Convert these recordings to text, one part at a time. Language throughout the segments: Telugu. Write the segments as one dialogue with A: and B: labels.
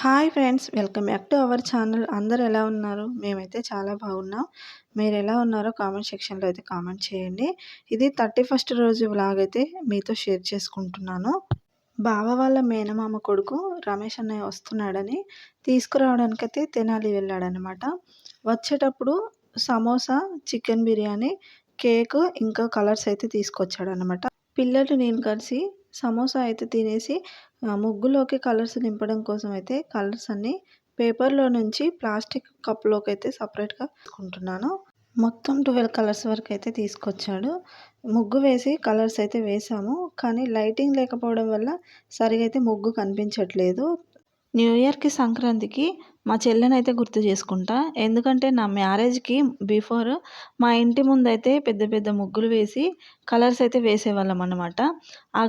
A: Hi friends welcome back to our channel. అందరు ఎలా ఉన్నారు? మేమైతే చాలా బాగున్నాం. మీరు ఎలా ఉన్నారో కామెంట్ సెక్షన్లో అయితే కామెంట్ చేయండి. ఇది థర్టీ ఫస్ట్ రోజు వ్లాగ్ అయితే మీతో షేర్ చేసుకుంటున్నాను. బావ వాళ్ళ మేనమామ కొడుకు రమేష్ అన్నయ్య వస్తున్నాడని తీసుకురావడానికి అయితే తెనాలి వెళ్ళాడనమాట వచ్చేటప్పుడు సమోసా చికెన్ బిర్యానీ కేక్ ఇంకా కలర్స్ అయితే తీసుకొచ్చాడనమాట పిల్లలు నేను కలిసి సమోసా అయితే తినేసి ముగ్గులోకి కలర్స్ నింపడం కోసం అయితే కలర్స్ అన్నీ పేపర్లో నుంచి ప్లాస్టిక్ కప్లోకి అయితే సపరేట్గా తీసుకుంటున్నాను. మొత్తం ట్వెల్వ్ కలర్స్ వరకు అయితే తీసుకొచ్చాడు. ముగ్గు వేసి కలర్స్ అయితే వేసాము. కానీ లైటింగ్ లేకపోవడం వల్ల సరిగా అయితే ముగ్గు కనిపించట్లేదు. న్యూ ఇయర్కి సంక్రాంతికి మా చెల్లెని అయితే గుర్తు చేసుకుంటా. ఎందుకంటే నా మ్యారేజ్కి బిఫోర్ మా ఇంటి ముందైతే పెద్ద పెద్ద ముగ్గులు వేసి కలర్స్ అయితే వేసేవాళ్ళం అన్నమాట. ఆ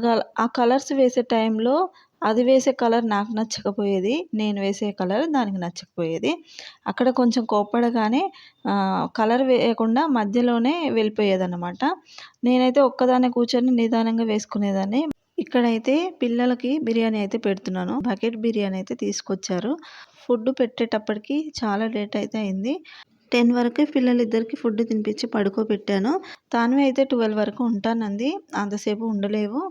A: ఆ కలర్స్ వేసే టైంలో అది వేసే కలర్ నాకు నచ్చకపోయేది నేను వేసే కలర్ దానికి నచ్చకపోయేది. అక్కడ కొంచెం కోప్పడగానే కలర్ వేయకుండా మధ్యలోనే వెళ్ళిపోయేదన్నమాట. నేనైతే ఒక్కదాన్నే కూర్చొని నిదానంగా వేసుకునేదాన్ని. ఇక్కడైతే పిల్లలకి బిర్యానీ అయితే పెడుతున్నాను. బకెట్ బిర్యానీ అయితే తీసుకొచ్చారు. ఫుడ్ పెట్టేటప్పటికి చాలా లేట్ అయితే అయింది. టెన్ వరకు పిల్లలిద్దరికి ఫుడ్ తినిపించి పడుకోబెట్టాను. తాను అయితే ట్వెల్వ్ వరకు ఉంటానంది. అంతసేపు ఉండలేవు.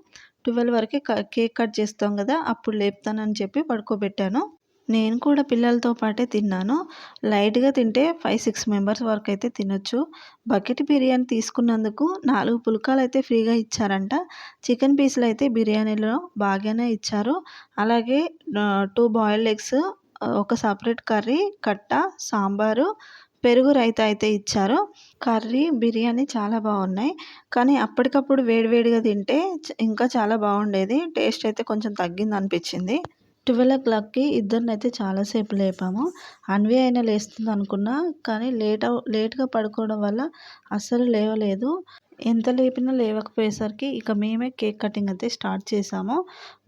A: ట్వెల్వ్ వరకు కేక్ కట్ చేస్తాం కదా అప్పుడు లేపుతానని చెప్పి పడుకోబెట్టాను. నేను కూడా పిల్లలతో పాటే తిన్నాను. లైట్గా తింటే ఫైవ్ సిక్స్ మెంబర్స్ వరకు అయితే తినొచ్చు. బకెట్ బిర్యానీ తీసుకున్నందుకు నాలుగు పుల్కాలు అయితే ఫ్రీగా ఇచ్చారంట. చికెన్ పీసులు అయితే బిర్యానీలో బాగానే ఇచ్చారు. అలాగే టూ బాయిల్డ్ ఎగ్స్ ఒక సపరేట్ కర్రీ కట్ట సాంబారు పెరుగు రైతా అయితే ఇచ్చారు. కర్రీ బిర్యానీ చాలా బాగున్నాయి. కానీ అప్పటికప్పుడు వేడివేడిగా తింటే ఇంకా చాలా బాగుండేది. టేస్ట్ అయితే కొంచెం తగ్గింది అనిపించింది ట్వెల్వ్ ఓ క్లాక్కి ఇద్దరిని అయితే చాలాసేపు లేపాము. అన్వి అయినా లేస్తుంది అనుకున్నా కానీ లేట్ లేట్గా పడుకోవడం వల్ల అస్సలు లేవలేదు. ఎంత లేపినా లేవకపోయేసరికి ఇక మేమే కేక్ కటింగ్ అయితే స్టార్ట్ చేసాము.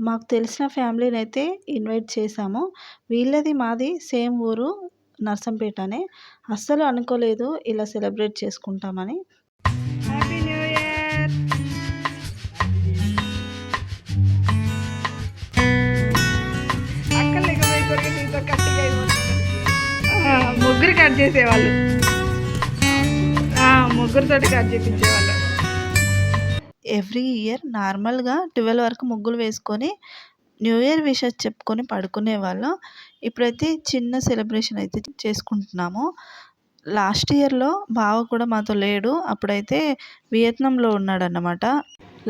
A: మాకు తెలిసిన ఫ్యామిలీని అయితే ఇన్వైట్ చేసాము. వీళ్ళది మాది సేమ్ ఊరు నర్సంపేటనే. అస్సలు అనుకోలేదు ఇలా సెలబ్రేట్ చేసుకుంటామని. కట్ చేసేవాళ్ళు. ముగ్గురితో కట్ చేపించేవాళ్ళు. ఎవ్రీ ఇయర్ నార్మల్గా ట్వెల్వ్ వరకు ముగ్గులు వేసుకొని న్యూ ఇయర్ విషెస్ చెప్పుకొని పడుకునేవాళ్ళం ఇప్పుడైతే చిన్న సెలబ్రేషన్ అయితే చేసుకుంటున్నాము. లాస్ట్ ఇయర్లో బావ కూడా మాతో లేడు. అప్పుడైతే వియత్నాంలో ఉన్నాడన్నమాట.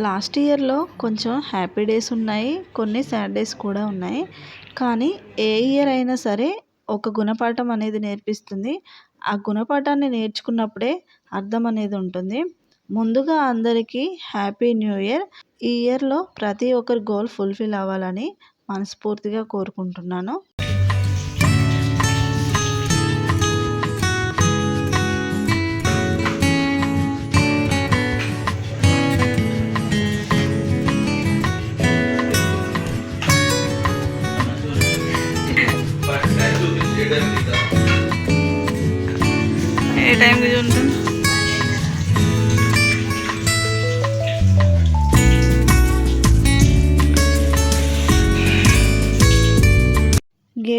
A: లాస్ట్ ఇయర్లో కొంచెం హ్యాపీ డేస్ ఉన్నాయి. కొన్ని సాడ్ డేస్ కూడా ఉన్నాయి. కానీ ఏ ఇయర్ అయినా సరే ఒక గుణపాఠం అనేది నేర్పిస్తుంది. ఆ గుణపాఠాన్ని నేర్చుకున్నప్పుడే అర్థం అనేది ఉంటుంది. ముందుగా అందరికీ హ్యాపీ న్యూ ఇయర్. ఈ ఇయర్లో ప్రతి ఒక్కరి గోల్ ఫుల్ఫిల్ అవ్వాలని మనస్ఫూర్తిగా కోరుకుంటున్నాను.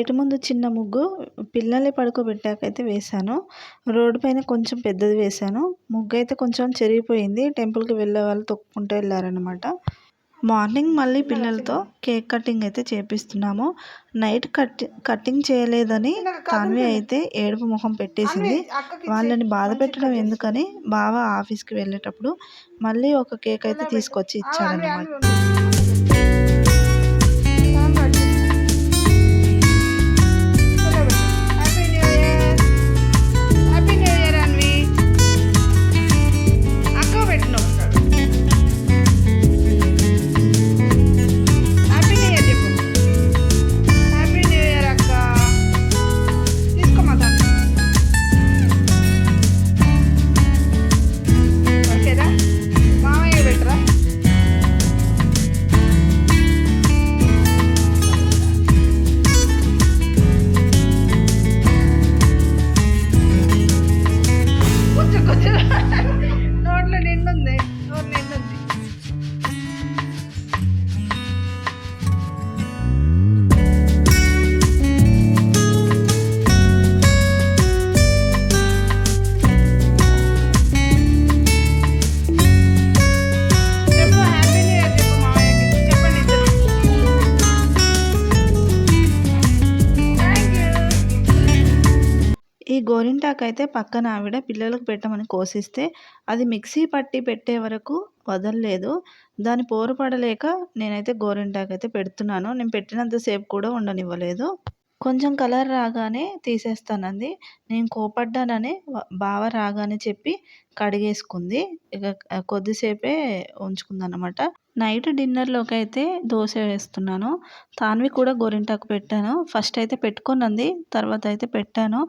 A: గేటు ముందు చిన్న ముగ్గు పిల్లల్ని పడుకోబెట్టాకైతే వేశాను. రోడ్డు పైన కొంచెం పెద్దది వేశాను. ముగ్గు అయితే కొంచెం చెరిగిపోయింది. టెంపుల్కి వెళ్ళే వాళ్ళు తొక్కుకుంటూ వెళ్ళారనమాట మార్నింగ్ మళ్ళీ పిల్లలతో కేక్ కటింగ్ అయితే చేపిస్తున్నాము. నైట్ కట్ కటింగ్ చేయలేదని కాన్వే అయితే ఏడుపు ముఖం పెట్టేసింది. వాళ్ళని బాధ పెట్టడం ఎందుకని బావ ఆఫీస్కి వెళ్ళేటప్పుడు మళ్ళీ ఒక కేక్ అయితే తీసుకొచ్చి ఇచ్చాడనమాట గోరింటాకు అయితే పక్కన ఆవిడ పిల్లలకు పెట్టమని కోసిస్తే అది మిక్సీ పట్టి పెట్టే వరకు వదలలేదు. దాని పోరు పడలేక నేనైతే గోరింటాకు అయితే పెడుతున్నాను. నేను పెట్టినంతసేపు కూడా ఉండనివ్వలేదు. కొంచెం కలర్ రాగానే తీసేస్తానంది. నేను కోపడ్డానని బావ రాగానే చెప్పి కడిగేసుకుంది. ఇక కొద్దిసేపే ఉంచుకుందనమాట నైట్ డిన్నర్లోకి అయితే దోశ వేస్తున్నాను. తాన్వి కూడా గోరింటాకు పెట్టాను. ఫస్ట్ అయితే పెట్టుకున్నది తర్వాత అయితే పెట్టాను.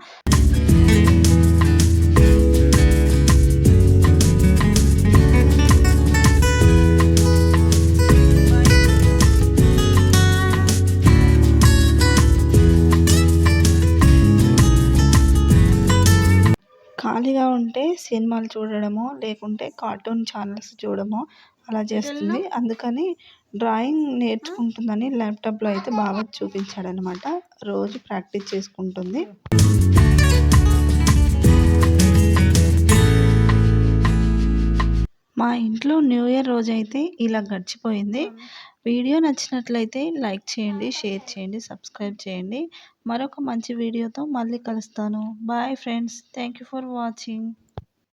A: ఖాళీగా ఉంటే సినిమాలు చూడడమో లేకుంటే కార్టూన్ ఛానల్స్ చూడడమో అలా చేస్తుంది. అందుకని డ్రాయింగ్ నేర్చుకుంటుందని ల్యాప్టాప్లో అయితే బాగా చూపించాడనమాట. రోజు ప్రాక్టీస్ చేసుకుంటుంది. మా ఇంట్లో న్యూ ఇయర్ రోజైతే ఇలా గడిచిపోయింది. వీడియో నచ్చినట్లయితే లైక్ చేయండి షేర్ చేయండి సబ్స్క్రైబ్ చేయండి. మరొక మంచి వీడియోతో మళ్ళీ కలుస్తాను. Bye friends thank you for watching